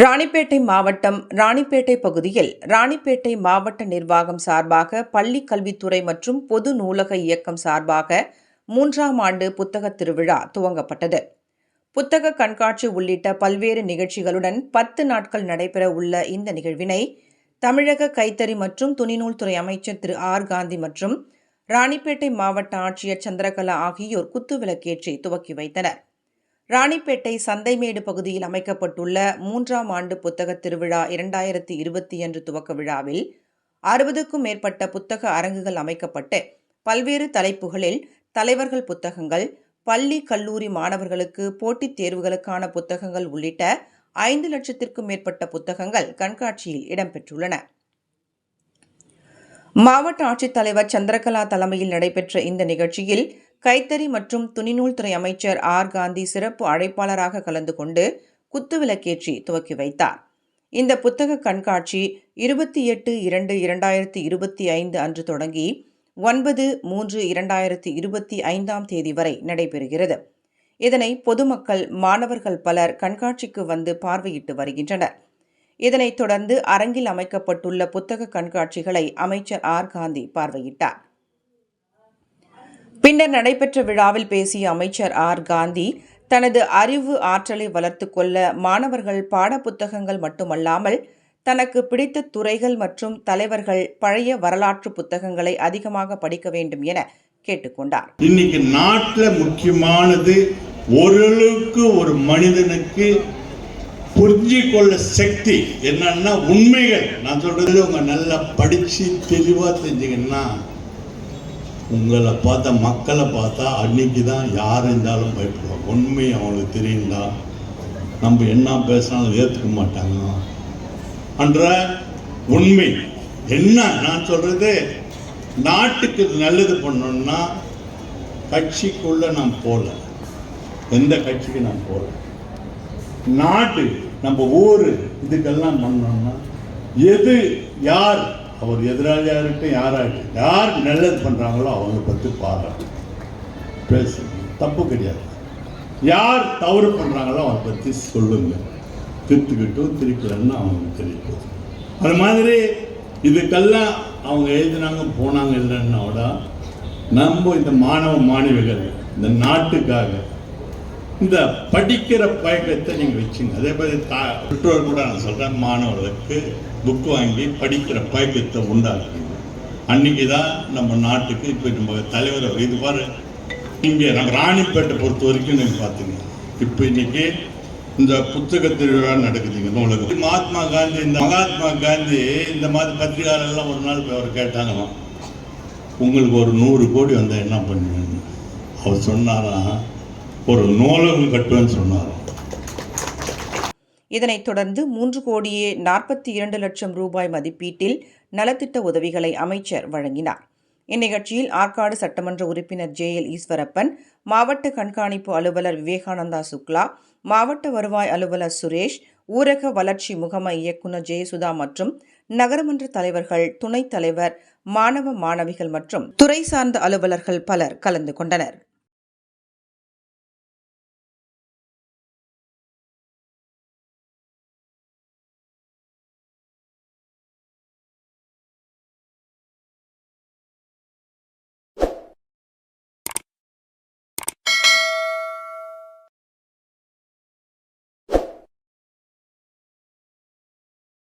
ராணிப்பேட்டை மாவட்டம் ராணிப்பேட்டை பகுதியில் ராணிப்பேட்டை மாவட்ட நிர்வாகம் சார்பாக பள்ளி கல்வித்துறை மற்றும் பொது நூலக இயக்கம் சார்பாக மூன்றாம் ஆண்டு புத்தகத் திருவிழா துவங்கப்பட்டது. புத்தக கண்காட்சி உள்ளிட்ட பல்வேறு நிகழ்ச்சிகளுடன் பத்து நாட்கள் நடைபெற உள்ள இந்த நிகழ்வினை தமிழக கைத்தறி மற்றும் துணிநூல்துறை அமைச்சர் திரு. ஆர். காந்தி மற்றும் ராணிப்பேட்டை மாவட்ட ஆட்சியர் சந்திரகலா ஆகியோர் குத்துவிளக்கேற்றி துவக்கி வைத்தனர். ராணிப்பேட்டை சந்தைமேடு பகுதியில் அமைக்கப்பட்டுள்ள மூன்றாம் ஆண்டு புத்தக திருவிழா இரண்டாயிரத்தி இருபத்தி அன்று துவக்க விழாவில் அறுபதுக்கும் மேற்பட்ட புத்தக அரங்குகள் அமைக்கப்பட்டு பல்வேறு தலைப்புகளில் தலைவர்கள் புத்தகங்கள் பள்ளி கல்லூரி மாணவர்களுக்கு போட்டித் தேர்வுகளுக்கான புத்தகங்கள் உள்ளிட்ட ஐந்து லட்சத்திற்கும் மேற்பட்ட புத்தகங்கள் கண்காட்சியில் இடம்பெற்றுள்ளன. மாவட்ட ஆட்சித்தலைவர் சந்திரகலா தலைமையில் நடைபெற்ற இந்த நிகழ்ச்சியில் கைத்தறி மற்றும் துணிநூல் துறை அமைச்சர் ஆர். காந்தி சிறப்பு அழைப்பாளராக கலந்து கொண்டு குத்துவிளக்கேற்றி துவக்கி வைத்தார். இந்த புத்தக கண்காட்சி இருபத்தி எட்டு இரண்டு இரண்டாயிரத்தி இருபத்தி ஐந்து அன்று தொடங்கி ஒன்பது மூன்று இரண்டாயிரத்தி இருபத்தி ஐந்தாம் தேதி வரை நடைபெறுகிறது. இதனை பொதுமக்கள் மாணவர்கள் பலர் கண்காட்சிக்கு வந்து பார்வையிட்டு வருகின்றனர். இதனைத் தொடர்ந்து அரங்கில் அமைக்கப்பட்டுள்ள புத்தக கண்காட்சிகளை அமைச்சர் ஆர். காந்தி பார்வையிட்டார். பின்னர் நடைபெற்ற விழாவில் பேசிய அமைச்சர் ஆர். காந்தி தனது அறிவு ஆற்றலை வளர்த்து கொள்ள மாணவர்கள் பாடப்புத்தகங்கள் மட்டுமல்லாமல் தனக்கு பிடித்த துறைகள் மற்றும் தலைவர்கள் பழைய வரலாற்று புத்தகங்களை அதிகமாக படிக்க வேண்டும் என கேட்டுக்கொண்டார் இன்னைக்கு நாட்டில் முக்கியமானது ஓரளவுக்கு ஒரு மனிதனுக்கு புரிஞ்சு கொள்ள சக்தி என்னன்னா உண்மைகள். நான் சொல்றது உங்க நல்லா படிச்சு தெளிவா தெரிஞ்சுங்கன்னா உங்களை பார்த்தா மக்களை பார்த்தா அன்னைக்கு தான் யார் இருந்தாலும் பயப்படுவாங்க. உண்மை அவங்களுக்கு தெரியுங்களா நம்ம என்ன பேசினாலும் ஏற்றுக்க மாட்டாங்க அன்ற உண்மை. என்ன நான் சொல்கிறது நாட்டுக்கு நல்லது பண்ணணும்னா கட்சிக்குள்ளே நான் போகல எந்த கட்சிக்கு நான் போகல நாட்டு நம்ம ஊர் இதுக்கெல்லாம் பண்ணோம்னா எது யார் அவர் எதிராளியாக இருக்கட்டும் யாராகட்டும் யார் நல்லது பண்ணுறாங்களோ அவங்க பற்றி பாராட்டு பேசுங்க தப்பு கிடையாது. யார் தவறு பண்ணுறாங்களோ அவரை பற்றி சொல்லுங்க. திருத்துக்கிட்டும் திருக்கலன்னு அவங்களுக்கு தெரியும் அது மாதிரி இதுக்கெல்லாம் அவங்க எழுதினாங்க போனாங்க இல்லைன்னா விட நம்ம இந்த மாணவ மாணவிகள் இந்த நாட்டுக்காக இந்த படிக்கிற பழக்கத்தை நீங்கள் வச்சுங்க. அதே மாதிரி தா பெற்றோர் கூட நான் சொல்கிறேன் மாணவர்களுக்கு புக் வாங்கி படிக்கிற பழக்கத்தை உண்டாக்குங்க. அன்னைக்கு தான் நம்ம நாட்டுக்கு இப்போ நம்ம தலைவர் இது பாரு இங்கே நம்ம ராணிப்பேட்டை பொறுத்த வரைக்கும் நீங்கள் பார்த்துங்க இப்போ இன்னைக்கு இந்த புத்தக திருவிழா நடக்குதுங்க நூலகம் மகாத்மா காந்தி இந்த மகாத்மா காந்தி இந்த மாதிரி பத்திரிகையாளர்லாம் ஒரு நாள் அவர் கேட்டாங்களாம் உங்களுக்கு ஒரு நூறு கோடி வந்தால் என்ன பண்ணுவீங்க? அவர் சொன்னாராம் ஒரு நூலகம் கட்டுவேன்னு சொன்னார். இதனைத் தொடர்ந்து மூன்று கோடியே நாற்பத்தி இரண்டு லட்சம் ரூபாய் மதிப்பீட்டில் நலத்திட்ட உதவிகளை அமைச்சர் வழங்கினார். இந்நிகழ்ச்சியில் ஆற்காடு சட்டமன்ற உறுப்பினர் ஜே எல் ஈஸ்வரப்பன் மாவட்ட கண்காணிப்பு அலுவலர் விவேகானந்தா சுக்லா மாவட்ட வருவாய் அலுவலர் சுரேஷ் ஊரக வளர்ச்சி முகமை இயக்குநர் ஜெயசுதா மற்றும் நகரமன்ற தலைவர்கள் துணைத் தலைவர் மாணவ மாணவிகள் மற்றும் துறை சார்ந்த அலுவலர்கள் பலர் கலந்து கொண்டனர்.